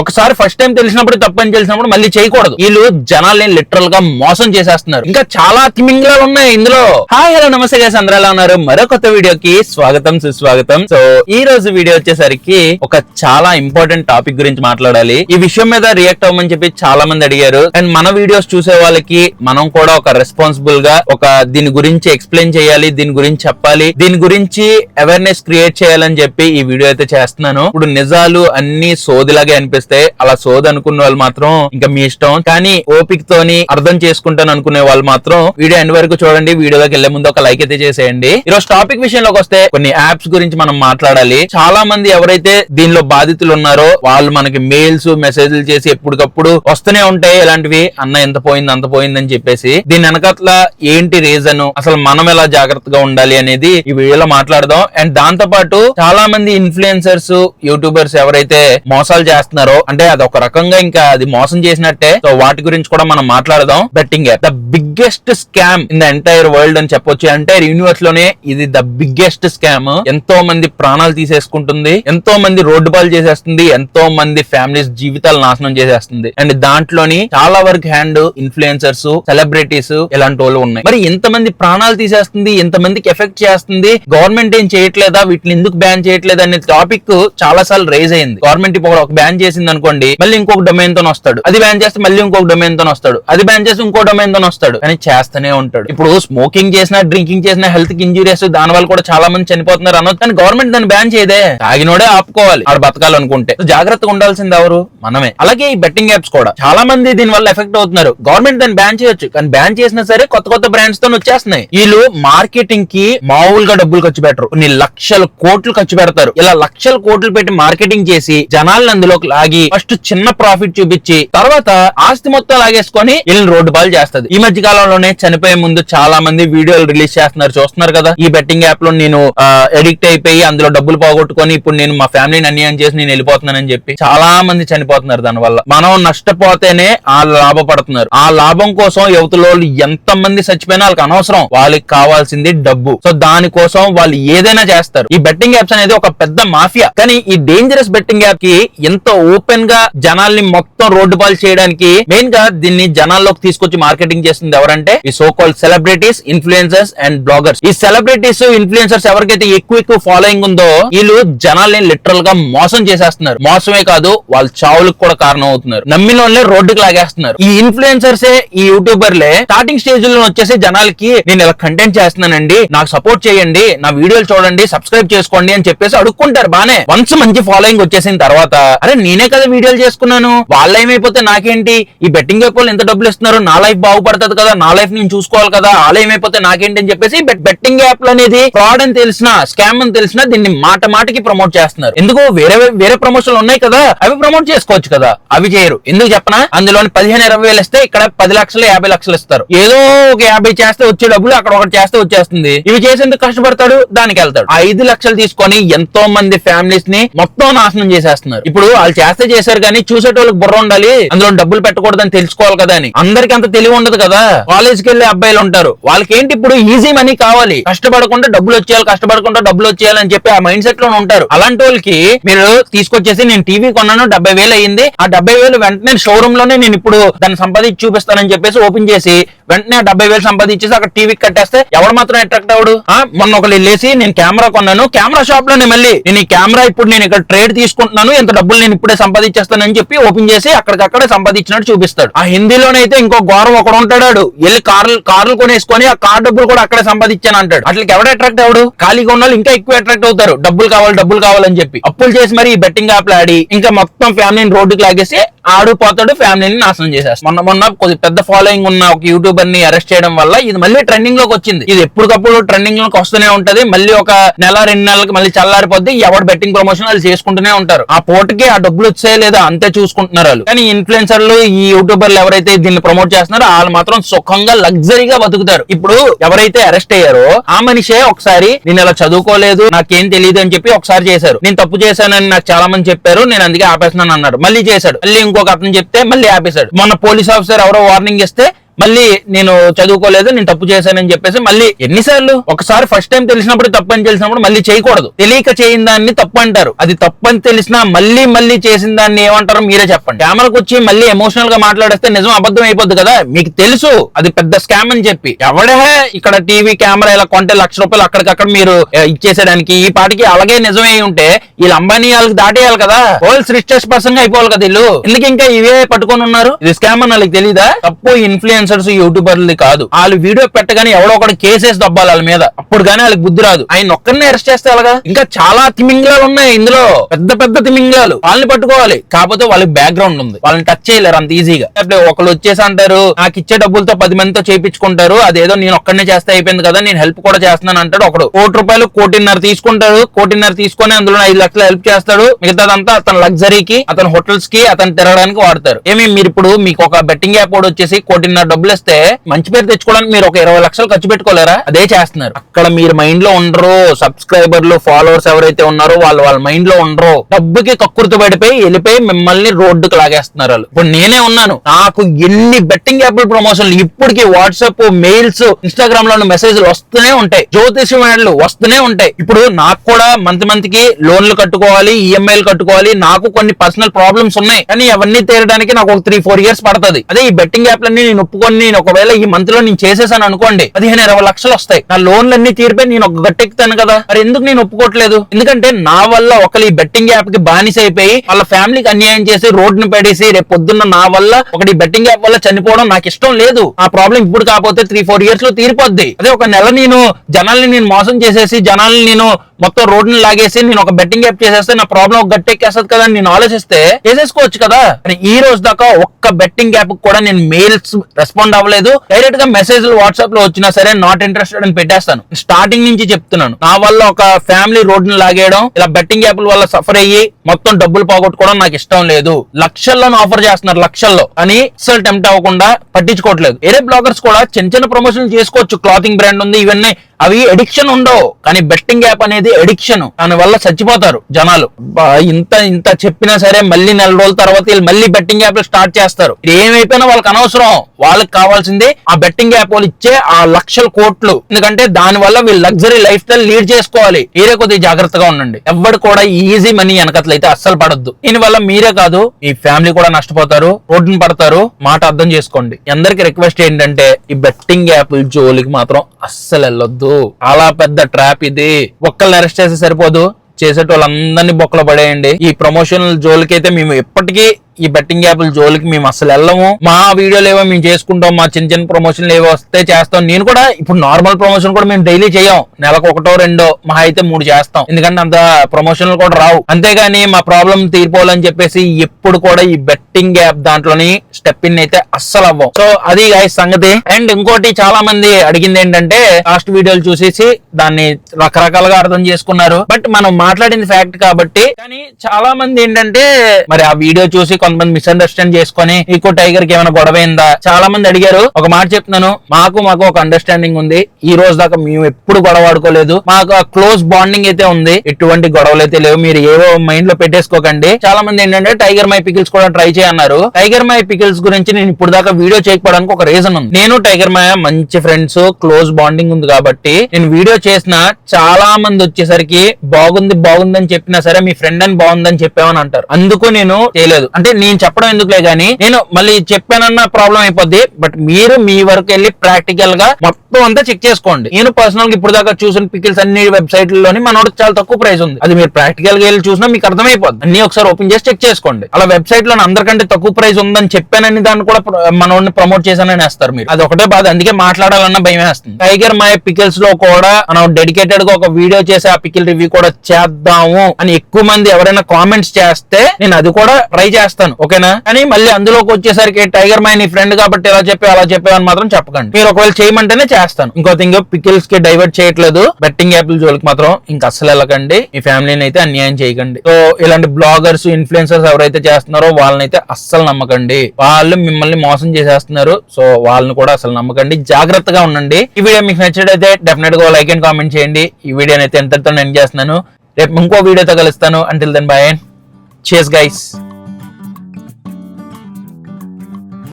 ఒకసారి first time తెలిసినప్పుడు తప్పని తెలిసినప్పుడు మళ్ళీ చేయకూడదు. వీళ్ళు జనాల్ని లిటరల్గా మోసం చేసేస్తున్నారు. ఇంకా చాలా తిమింగ్లాలు ఉన్నాయి ఇందులో. హాయ్ హలో నమస్తే guys, అందరూ ఎలా ఉన్నారు? మరో కొత్త వీడియోకి స్వాగతం సుస్వాగతం. సో ఈ రోజు వీడియో వచ్చేసరికి ఒక చాలా ఇంపార్టెంట్ టాపిక్ గురించి మాట్లాడాలి. ఈ విషయం మీద రియాక్ట్ అవ్వమని చెప్పి చాలా మంది అడిగారు. అండ్ మన వీడియోస్ చూసే వాళ్ళకి మనం కూడా ఒక రెస్పాన్సిబుల్గా ఒక దీని గురించి ఎక్స్ప్లెయిన్ చేయాలి దీని గురించి చెప్పాలి దీని గురించి అవేర్నెస్ క్రియేట్ చేయాలని చెప్పి ఈ వీడియో అయితే చేస్తున్నాను. ఇప్పుడు నిజాలు అన్ని సోదిలాగే చేస్తే అలా సోది అనుకున్న వాళ్ళు మాత్రం ఇంకా మీ ఇష్టం. కానీ ఓపిక తోని అర్థం చేసుకుంటాను అనుకునే వాళ్ళు మాత్రం వీడియో ఎండ్ వరకు చూడండి. వీడియోలోకి వెళ్ళే ముందు ఒక లైక్ అయితే చేసేయండి. ఈరోజు టాపిక్ విషయంలోకి వస్తే కొన్ని యాప్స్ గురించి మనం మాట్లాడాలి. చాలా మంది ఎవరైతే దీనిలో బాధితులు ఉన్నారో వాళ్ళు మనకి మెయిల్స్ మెసేజ్లు చేసి ఎప్పటికప్పుడు వస్తూనే ఉంటాయి. ఇలాంటివి అన్న ఎంత పోయింది అంత పోయింది అని చెప్పేసి. దీని వెనకట్ల ఏంటి రీజన్ అసలు మనం ఎలా జాగ్రత్తగా ఉండాలి అనేది ఈ వీడియోలో మాట్లాడదాం. అండ్ దాంతో పాటు చాలా మంది ఇన్ఫ్లుయెన్సర్స్ యూట్యూబర్స్ ఎవరైతే మోసాలు చేస్తున్నారో అంటే అది ఒక రకంగా ఇంకా అది మోసం చేసినట్టే. సో వాటి గురించి కూడా మనం మాట్లాడదాం. Betting app the biggest scam in the entire world అని చెప్పొచ్చు. ఎంటైర్ యూనివర్స్లోనే ఇది ద బిగ్గెస్ట్ స్కామ్. ఎంతో మంది ప్రాణాలు తీసేసుకుంటుంది. ఎంతో మంది రోడ్డు పాలు చేసేస్తుంది. ఎంతో మంది ఫ్యామిలీస్ జీవితాలు నాశనం చేసేస్తుంది. అండ్ దాంట్లోని చాలా వరకు హ్యాండ్ ఇన్ఫ్లుయెన్సర్స్ సెలబ్రిటీస్ ఇలాంటి వాళ్ళు ఉన్నాయి. మరి ఎంతమంది ప్రాణాలు తీసేస్తుంది. ఎంతమందికి ఎఫెక్ట్ చేస్తుంది. గవర్నమెంట్ ఏం చేయట్లేదా? వీటిని ఎందుకు బ్యాన్ చేయట్లేదు? అనే టాపిక్ చాలా సార్లు రేజ్ అయింది. గవర్నమెంట్ ఇప్పుడు ఒక బ్యాన్ చేసింది. అనుకోండి మళ్ళీ ఇంకొక డొమైన్తో వస్తాడు. అది బ్యాన్ చేస్తే మళ్ళీ ఇంకొక డొమైన్తో వస్తాడు. అది బ్యాన్ చేస్తే ఇంకో డొమైన్తో వస్తాడు. కానీ చేస్తూనే ఉంటాడు. ఇప్పుడు స్మోకింగ్ చేసినా డ్రింకింగ్ చేసినా హెల్త్కి ఇంజూరియస్ దాని వల్ల కూడా చాలా మంది చనిపోతున్నారు అనొచ్చు. కానీ గవర్నమెంట్ దాన్ని బ్యాన్ చేయదే. తాగినోడే ఆపుకోవాలి. ఆడు బతకాలనుకుంటే. జాగ్రత్తగా ఉండాల్సింది ఎవరు? మనమే. అలాగే ఈ బెట్టింగ్ యాప్స్ కూడా. చాలా మంది దీని వల్ల ఎఫెక్ట్ అవుతున్నారు. గవర్నమెంట్ దాన్ని బ్యాన్ చేయొచ్చు. కానీ బ్యాన్ చేసినా సరే కొత్త కొత్త బ్రాండ్స్తో వచ్చేస్తున్నాయి. వీళ్ళు మార్కెటింగ్కి మామూలుగా డబ్బులు ఖర్చు పెట్టరు. కొన్ని లక్షల కోట్లు ఖర్చు పెడతారు. ఇలా లక్షల కోట్లు పెట్టి మార్కెటింగ్ చేసి జనాలను అందులోకి లాగి ఫస్ట్ చిన్న ప్రాఫిట్ చూపించి తర్వాత ఆస్తి మొత్తం లాగేసుకొని వీళ్ళని రోడ్డు పాలు చేస్తుంది. ఈ మధ్య కాలంలోనే చనిపోయే ముందు చాలా మంది వీడియోలు రిలీజ్ చేస్తున్నారు. చూస్తున్నారు కదా? ఈ బెట్టింగ్ యాప్లో నేను ఎడిక్ట్ అయిపోయి అందులో డబ్బులు పోగొట్టుకొని ఇప్పుడు నేను మా ఫ్యామిలీని అన్యాయం చేసి నేను వెళ్ళిపోతున్నానని చెప్పి చాలా మంది చనిపోతున్నారు దాని వల్ల. మనం నష్టపోతేనే ఆ లాభపడుతున్నారు. ఆ లాభం కోసం యువతలో ఎంత మంది చచ్చిపోయినా వాళ్ళకి అనవసరం. వాళ్ళకి కావాల్సింది డబ్బు. సో దానికోసం వాళ్ళు ఏదైనా చేస్తారు. ఈ బెట్టింగ్ యాప్స్ అనేది ఒక పెద్ద మాఫియా. కానీ ఈ డేంజరస్ బెట్టింగ్ యాప్కి ఎంత ఓపెన్గా జనాల్ని మొత్తం రోడ్డు పాలు చేయడానికి మెయిన్గా దీన్ని జనాల్లోకి తీసుకొచ్చి మార్కెటింగ్ చేస్తుంది ఎవరంటే ఈ so call celebrities influencers and bloggers ఈ సెలబ్రిటీస్ ఇన్ఫ్లుయెన్సర్స్ ఎవరికైతే ఎక్కువ ఎక్కువ ఫాలోయింగ్ ఉందో వీళ్ళు జనాల్ని లిటరల్గా మోసం చేసేస్తున్నారు. మోసమే కాదు వాళ్ళ చావులకు కూడా కారణం అవుతున్నారు. నమ్మిన వాళ్ళే రోడ్డుకి లాగేస్తున్నారు. ఈ ఇన్ఫ్లుయెన్సర్సే ఈ యూట్యూబర్లే స్టార్టింగ్ స్టేజ్లో వచ్చేసి జనాలకి నేను ఇలా కంటెంట్ చేస్తున్నానండి నాకు సపోర్ట్ చేయండి నా వీడియోలు చూడండి సబ్స్క్రైబ్ చేసుకోండి అని చెప్పేసి అడుక్కుంటారు బానే. వన్స్ మంచి ఫాలోయింగ్ వచ్చేసిన తర్వాత అరే నేనే కదా వీడియోలు చేసుకున్నాను. వాళ్ళ ఏమైపోతే నాకేంటి? ఈ బెట్టింగ్ యాప్ వాళ్ళు ఎంత డబ్బులు ఇస్తున్నారు నా లైఫ్ బాగుపడుతుంది కదా నా లైఫ్ నేను చూసుకోవాలి కదా వాళ్ళ ఏమైపోతే నాకేంటి అని చెప్పేసి బెట్టింగ్ యాప్ అనేది ఫ్రాడ్ అని తెలిసిన స్కామ్ అని తెలిసిన దీన్ని మాట మాటకి ప్రమోట్ చేస్తున్నారు. ఎందుకు వేరే వేరే ప్రమోషన్లు ఉన్నాయి కదా అవి ప్రమోట్ చేసుకోవచ్చు కదా. అవి చేయరు. ఎందుకు చెప్పనా? అందులోని పదిహేను ఇరవై వేలు ఇస్తే ఇక్కడ పది లక్షలు యాభై లక్షలు ఇస్తారు. ఏదో ఒక యాభై చేస్తే వచ్చే డబ్బులు అక్కడ ఒకటి చేస్తే వచ్చేస్తుంది. ఇవి చేసేందుకు కష్టపడతాడు దానికి వెళ్తాడు. ఐదు లక్షలు తీసుకొని ఎంతో మంది ఫ్యామిలీస్ని మొత్తం నాశనం చేసేస్తున్నారు. ఇప్పుడు వాళ్ళు చేస్తే చేశారు కానీ చూసేటోళ్ళకి బుర్ర ఉండాలి. అందులో డబ్బులు పెట్టకూడదని తెలుసుకోవాలి కదా అని. అందరికి అంత తెలివి ఉండదు కదా. కాలేజ్కి వెళ్ళే అబ్బాయిలు ఉంటారు. వాళ్ళకి ఏంటి ఇప్పుడు ఈజీ మనీ కావాలి. కష్టపడకుండా డబ్బులు వచ్చేయాలి కష్టపడకుండా డబ్బులు వచ్చేయాలి అని చెప్పి ఆ మైండ్ సెట్లో ఉంటారు. అలాంటి వాళ్ళకి మీరు తీసుకొచ్చేసి నేను టీవీ కొన్నాను డెబ్బై వేలు అయ్యింది. ఆ డెబ్బై వేలు వెంటనే షోరూమ్లోనే నేను ఇప్పుడు దాన్ని సంపాదించి చూపిస్తానని చెప్పేసి ఓపెన్ చేసి వెంటనే డెబ్బై వేలు సంపాదించేసి అక్కడ టీవీ కట్టేస్తే ఎవరు మాత్రం అట్రాక్ట్ అవడు? మొన్న ఒకళ్ళు వెళ్ళేసి నేను కెమెరా కొన్నాను. కెమెరా షాప్లోనే మళ్ళీ నేను ఈ కెమెరా ఇప్పుడు నేను ఇక్కడ ట్రేడ్ తీసుకుంటున్నాను. ఎంత డబ్బులు నేను ఇప్పుడే సంపాదించేస్తానని చెప్పి ఓపెన్ చేసి అక్కడికక్కడే సంపాదించినట్టు చూపిస్తాడు. ఆ హిందీలోనైతే ఇంకో ఘోరం ఒకడు ఉంటాడు వెళ్ళి కార్లు కార్లు కొనేసుకొని ఆ కార్ డబ్బులు కూడా అక్కడే సంపాదించాను అంటాడు. అట్లకి ఎవడ అట్రాక్ట్ అవడు ఖాళీగా ఉన్న ఇంకా ఎక్కువ అట్రాక్ట్ అవుతారు. డబ్బులు కావాలి డబ్బులు కావాలని చెప్పి. అప్పులు చేసి మరి ఈ బెట్టింగ్ యాప్ ఆడి ఇంకా మొత్తం ఫ్యామిలీని రోడ్డుకి లాగేసి ఆడు పోతాడు ఫ్యామిలీని నాశనం చేసేస్తాడు. మొన్న మొన్న కొద్ది పెద్ద ఫాలోయింగ్ ఉన్న ఒక యూట్యూబర్ని అరెస్ట్ చేయడం వల్ల ఇది మళ్ళీ ట్రెండింగ్లోకి వచ్చింది. ఇది ఎప్పటికప్పుడు ట్రెండింగ్లోకి వస్తూనే ఉంటది. మళ్ళీ ఒక నెల రెండు నెలలకు మళ్ళీ చల్లారిపోద్ది. ఎవరు బెట్టింగ్ ప్రమోషన్ వాళ్ళు చేసుకుంటూనే ఉంటారు. ఆ పోటకి ఆ డబ్బులు వచ్చాయి లేదా అంతే చూసుకుంటున్నారు వాళ్ళు. కానీ ఇన్ఫ్లుయెన్సర్లు ఈ యూట్యూబర్లు ఎవరైతే దీన్ని ప్రమోట్ చేస్తున్నారో వాళ్ళు మాత్రం సుఖంగా లగ్జరీగా బతుకుతారు. ఇప్పుడు ఎవరైతే అరెస్ట్ అయ్యారో ఆ మనిషే ఒకసారి నేను ఇలా చదువుకోలేదు నాకేం తెలియదు అని చెప్పి ఒకసారి చేశారు. నేను తప్పు చేశానని నాకు చాలా మంది చెప్పారు నేను అందుకే ఆపేస్తున్నాను అన్నాడు మళ్ళీ చేశాడు. మళ్ళీ ఇంకొక అతను చెప్తే మళ్ళీ ఆపేశాడు. మొన్న పోలీస్ ఆఫీసర్ ఎవరో వార్నింగ్ ఇస్తే మళ్ళీ నేను చదువుకోలేదు నేను తప్పు చేశానని చెప్పేసి మళ్ళీ ఎన్నిసార్లు? ఒకసారి ఫస్ట్ టైం తెలిసినప్పుడు తప్పు అని తెలిసినప్పుడు మళ్ళీ చేయకూడదు. తెలియక చేయని దాన్ని తప్పు అంటారు. అది తప్పు అని తెలిసినా మళ్ళీ మళ్ళీ చేసిన దాన్ని ఏమంటారు మీరే చెప్పండి. కెమెరాకి వచ్చి మళ్ళీ ఎమోషనల్గా మాట్లాడేస్తే నిజం అబద్ధం అయిపోద్ది కదా? మీకు తెలుసు అది పెద్ద స్కామ్ అని చెప్పి. ఎవడే ఇక్కడ టీవీ కెమెరా ఇలా కొంటే లక్ష రూపాయలు అక్కడికక్కడ మీరు ఏ, ఇచ్చేసేయడానికి ఈ పాటికి అలాగే నిజమే ఉంటే వీళ్ళ అంబానీ వాళ్ళకి దాటేయాలి కదా? వరల్డ్స్ రిచెస్ట్ పర్సన్గా అయిపోవాలి కదా వీళ్ళు. ఎందుకు ఇంకా ఇవే పట్టుకొని ఉన్నారు? ఇది స్కామ్ అని వాళ్ళకి తెలియదా తప్పు ఇన్ఫ్లుయెన్స్ ఇన్ఫ్లుయెన్సర్స్ యూట్యూబర్లు కాదు. వాళ్ళు వీడియో పెట్టగానే ఎవడో ఒకటి కేసేసి దబ్బాలి వాళ్ళ మీద. అప్పుడు కానీ వాళ్ళకి బుద్ధి రాదు. ఆయన ఒక్కరిని అరెస్ట్ చేస్తే అలాగా ఇంకా చాలా తిమింగలాలు ఉన్నాయి ఇందులో. పెద్ద పెద్ద తిమింగలాలు. వాళ్ళని పట్టుకోవాలి. కాకపోతే వాళ్ళకి బ్యాక్గ్రౌండ్ ఉంది. వాళ్ళని టచ్ చేయలేరు అంత ఈజీగా ఒకళ్ళు వచ్చేసి అంటారు నాకు ఇచ్చే డబ్బులతో పది మందితో చేయించుకుంటారు అదేదో నేను ఒక్కడనే చేస్తే అయిపోయింది కదా నేను హెల్ప్ కూడా చేస్తున్నాను అంటాడు ఒకడు. కోటి రూపాయలు కోటిన్నర తీసుకుంటాడు. కోటిన్నర తీసుకొని అందులో ఐదు లక్షలు హెల్ప్ చేస్తాడు. మిగతాదంతా అతని లగ్జరీకి అతని హోటల్స్కి అతను తిరగడానికి వాడతారు. ఏమి మీరు ఇప్పుడు మీకు ఒక బెట్టింగ్ యాప్ కూడా వచ్చేసి కోటిన్నర డబ్బులు ఇస్తే మంచి పేరు తెచ్చుకోవడానికి మీరు ఒక ఇరవై లక్షలు ఖర్చు పెట్టుకోలేరా? అదే చేస్తున్నారు. అక్కడ మీరు మైండ్లో ఉండరు. సబ్స్క్రైబర్లు ఫాలోవర్స్ ఎవరైతే ఉన్నారో వాళ్ళు వాళ్ళ మైండ్లో ఉండరు. డబ్బుకి కక్కుర్తి పడిపోయి వెళ్ళిపోయి మిమ్మల్ని రోడ్డుకు లాగేస్తున్నారు వాళ్ళు. ఇప్పుడు నేనే ఉన్నాను. నాకు ఎన్ని బెట్టింగ్ యాప్ ప్రమోషన్లు ఇప్పటికి వాట్సాప్ మెయిల్స్ ఇన్స్టాగ్రామ్లో మెసేజ్లు వస్తూనే ఉంటాయి. జ్యోతిష్యం యాడ్లు వస్తూనే ఉంటాయి. ఇప్పుడు నాకు కూడా మంత్ మంత్కి లోన్లు కట్టుకోవాలి ఈఎంఐలు కట్టుకోవాలి. నాకు కొన్ని పర్సనల్ ప్రాబ్లమ్స్ ఉన్నాయి. కానీ అవన్నీ తీరడానికి నాకు ఒక త్రీ ఫోర్ ఇయర్స్ పడుతుంది. అదే ఈ బెట్టింగ్ యాప్లన్నీ నేను అనుకోండి నేను ఒకవేళ ఈ మంత్లో నేను చేసేసాను అనుకోండి పదిహేను ఇరవై లక్షలు వస్తాయి. నా లోన్లన్నీ తీరిపోయి నేను ఒక గట్టెక్కుతాను కదా. మరి ఎందుకు నేను ఒప్పుకోవట్లేదు? ఎందుకంటే నా వల్ల ఒకరి ఈ బెట్టింగ్ యాప్కి బానిస అయిపోయి వాళ్ళ ఫ్యామిలీకి అన్యాయం చేసి రోడ్డును పడేసి రేపు పొద్దున్న నా వల్ల ఒకటి బెట్టింగ్ యాప్ వల్ల చనిపోవడం నాకు ఇష్టం లేదు. ఆ ప్రాబ్లం ఇప్పుడు కాకపోతే త్రీ ఫోర్ ఇయర్స్లో తీరిపోద్ది. అదే ఒక నెల నేను జనాల్ని నేను మోసం చేసేసి జనాల్ని నేను మొత్తం రోడ్డుని లాగేసి నేను ఒక బెట్టింగ్ యాప్ చేసేస్తే నా ప్రాబ్లం ఒక గట్టెక్కేస్తుంది కదా అని నేను ఆలోచిస్తే చేసేసుకోవచ్చు కదా. ఈ రోజు దాకా ఒక్క బెట్టింగ్ యాప్ కూడా నేను మెయిల్స్ రెస్పాండ్ అవ్వలేదు. డైరెక్ట్గా మెసేజ్ వాట్సాప్లో వచ్చినా సరే నాట్ ఇంట్రెస్టెడ్ అని పెట్టేస్తాను. స్టార్టింగ్ నుంచి చెప్తున్నాను. నా వల్ల ఒక ఫ్యామిలీ రోడ్డుని లాగేయడం ఇలా బెట్టింగ్ యాప్ల వల్ల సఫర్ అయ్యి మొత్తం డబ్బులు పోగొట్టుకోవడం నాకు ఇష్టం లేదు. లక్షల్లో ఆఫర్ చేస్తున్నారు లక్షల్లో. అని అసలు టెంప్ట్ అవ్వకుండా పట్టించుకోవట్లేదు. వేరే బ్లాగర్స్ కూడా చిన్న చిన్న ప్రమోషన్ చేసుకోవచ్చు. క్లాతింగ్ బ్రాండ్ ఉంది ఇవన్నీ అవి ఎడిక్షన్ ఉండవు. కానీ బెట్టింగ్ యాప్ అనేది ఎడిక్షన్ దాని వల్ల చచ్చిపోతారు జనాలు. ఇంత ఇంత చెప్పినా సరే మళ్ళీ నెల రోజుల తర్వాత వీళ్ళు మళ్ళీ బెట్టింగ్ యాప్ స్టార్ట్ చేస్తారు. ఏమైపోయినా వాళ్ళకి అనవసరం. వాళ్ళకి కావాల్సింది ఆ బెట్టింగ్ యాప్ వాళ్ళు ఇచ్చే ఆ లక్షల కోట్లు. ఎందుకంటే దాని వల్ల వీళ్ళు లగ్జరీ లైఫ్ స్టైల్ లీడ్ చేసుకోవాలి. మీరే కొద్దిగా జాగ్రత్తగా ఉండండి. ఎవరు కూడా ఈజీ మనీ వెనకట్లయితే అయితే అస్సలు పడద్దు. దీని వల్ల మీరే కాదు మీ ఫ్యామిలీ కూడా నష్టపోతారు రోడ్డును పడతారు. మాట అర్థం చేసుకోండి. అందరికి రిక్వెస్ట్ ఏంటంటే ఈ బెట్టింగ్ యాప్ జోలికి మాత్రం అస్సలు వెళ్ళొద్దు. అలా పెద్ద ట్రాప్ ఇది. ఒక్కళ్ళని అరెస్ట్ చేస్తే సరిపోదు. చేసేటోళ్ళందరినీ బొక్కలు పడేయండి. ఈ ప్రమోషన్ జోలికైతే మేము ఎప్పటికీ ఈ బెట్టింగ్ యాప్ల జోలికి మేము అసలు వెళ్ళము. మా వీడియోలు ఏవో మేము చేసుకుంటాం మా చిన్న చిన్న ప్రమోషన్లు ఏవో వస్తే చేస్తాం. నేను కూడా ఇప్పుడు నార్మల్ ప్రమోషన్ కూడా మేము డైలీ చేయం. నెలకు ఒకటో రెండో మహా అయితే మూడు చేస్తాం. ఎందుకంటే అంత ప్రమోషన్లు కూడా రావు. అంతేగాని మా ప్రాబ్లం తీరిపోవాలని చెప్పేసి ఎప్పుడు కూడా ఈ బెట్టింగ్ యాప్ దాంట్లోని స్టెప్ ఇన్ అయితే అస్సలు అవ్వం సో అది సంగతి. అండ్ ఇంకోటి చాలా మంది అడిగింది ఏంటంటే లాస్ట్ వీడియోలు చూసేసి దాన్ని రకరకాలుగా అర్థం చేసుకున్నారు. బట్ మనం మాట్లాడింది ఫ్యాక్ట్ కాబట్టి కానీ చాలా మంది ఏంటంటే మరి ఆ వీడియో చూసి కొంతమంది మిస్అండర్స్టాండ్ చేసుకొని నీకు టైగర్కి ఏమైనా గొడవ అయిందా చాలా మంది అడిగారు. ఒక మాట చెప్తున్నాను. మాకు మాకు ఒక అండర్స్టాండింగ్ ఉంది. ఈ రోజు దాకా మేము ఎప్పుడు గొడవ ఆడుకోలేదు. మాకు ఆ క్లోజ్ బాండింగ్ అయితే ఉంది. ఎటువంటి గొడవలు అయితే లేవు. మీరు ఏవో మైండ్లో పెట్టేసుకోకండి. చాలా మంది ఏంటంటే టైగర్ మై పికిల్స్ కూడా ట్రై చేయన్నారు. టైగర్ మై పికిల్స్ గురించి నేను ఇప్పుడు దాకా వీడియో చేయకపోవడానికి ఒక రీజన్ ఉంది. నేను టైగర్ మై మంచి ఫ్రెండ్స్ క్లోజ్ బాండింగ్ ఉంది కాబట్టి నేను వీడియో చేసిన చాలా మంది వచ్చేసరికి బాగుంది బాగుందని చెప్పినా సరే మీ ఫ్రెండ్ అని బాగుందని చెప్పామని అంటారు. అందుకు నేను చేయలేదు. అంటే నేను చెప్పడం ఎందుకులే గానీ నేను మళ్ళీ చెప్పానన్న ప్రాబ్లం అయిపోద్ది. బట్ మీరు మీ వరకు వెళ్ళి ప్రాక్టికల్గా మొత్తం అంతా చెక్ చేసుకోండి. నేను పర్సనల్గా ఇప్పుడు దాకా చూసిన పికిల్స్ అన్ని వెబ్సైట్లోని మనోడు చాలా తక్కువ ప్రైస్ ఉంది. అది మీరు ప్రాక్టికల్గా వెళ్ళి చూసినా మీకు అర్థమైపోద్ది. అన్ని ఒకసారి ఓపెన్ చేసి చెక్ చేసుకోండి. అలా వెబ్సైట్లో అందరికంటే తక్కువ ప్రైస్ ఉందని చెప్పానని దాన్ని కూడా మనోడిని ప్రమోట్ చేశానని వేస్తారు మీరు. అది ఒకటే బాధ. అందుకే మాట్లాడాలన్న భయం వేస్తుంది. టైగర్ మై పికిల్స్లో కూడా మనం డెడికేటెడ్గా ఒక వీడియో చేసి ఆ పికిల్ రివ్యూ కూడా చేద్దాము అని ఎక్కువ మంది ఎవరైనా కామెంట్స్ చేస్తే నేను అది కూడా ట్రై చేస్తాను. ఓకేనా? కానీ మళ్ళీ అందులోకి వచ్చేసరికి టైగర్ మై నీ ఫ్రెండ్ కాబట్టి ఇలా చెప్పి అలా చెప్పావు అని మాత్రం చెప్పకండి. మీరు ఒకవేళ చేయమంటేనే చేస్తాను. ఇంకో థింగ్ పికిల్స్కి డైవర్ట్ చేయట్లేదు. బెట్టింగ్ యాప్ల జోలికి మాత్రం ఇంకా అస్సలు వెళ్ళకండి. మీ ఫ్యామిలీని అయితే అన్యాయం చేయకండి. సో ఇలాంటి బ్లాగర్స్ ఇన్ఫ్లుయెన్సర్స్ ఎవరైతే చేస్తున్నారో వాళ్ళనైతే అస్సలు నమ్మకండి. వాళ్ళు మిమ్మల్ని మోసం చేసేస్తున్నారు. సో వాళ్ళని కూడా అసలు నమ్మకండి. జాగ్రత్తగా ఉండండి. ఈ వీడియో మీకు నచ్చినట్లయితే డెఫినెట్గా లైక్ అండ్ కామెంట్ చేయండి. ఈ వీడియోని అయితే ఎంతటితో ఎండ్ చేస్తున్నాను. రేపు ఇంకో వీడియోతో కలుస్తాను. అంటిల్ దెన్ బాయ్ చేస్ గైస్